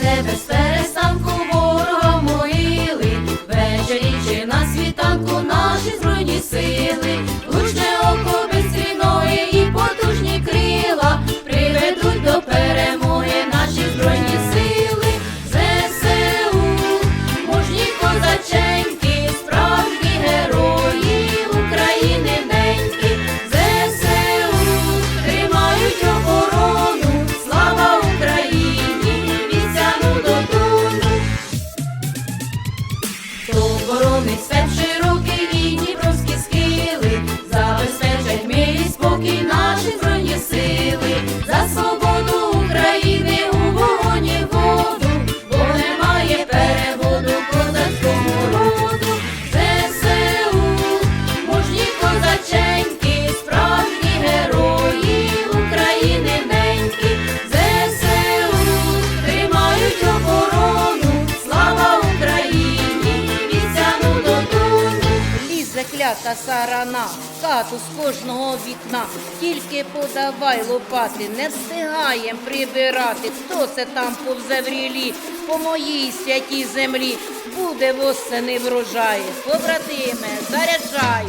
never spend. хто боронить все вже. хата сарана, хату з кожного вікна, тільки подавай лопати, не встигаєм прибирати, хто це там повзе по моїй святій землі? Буде восени врожай, побратиме, заряджай.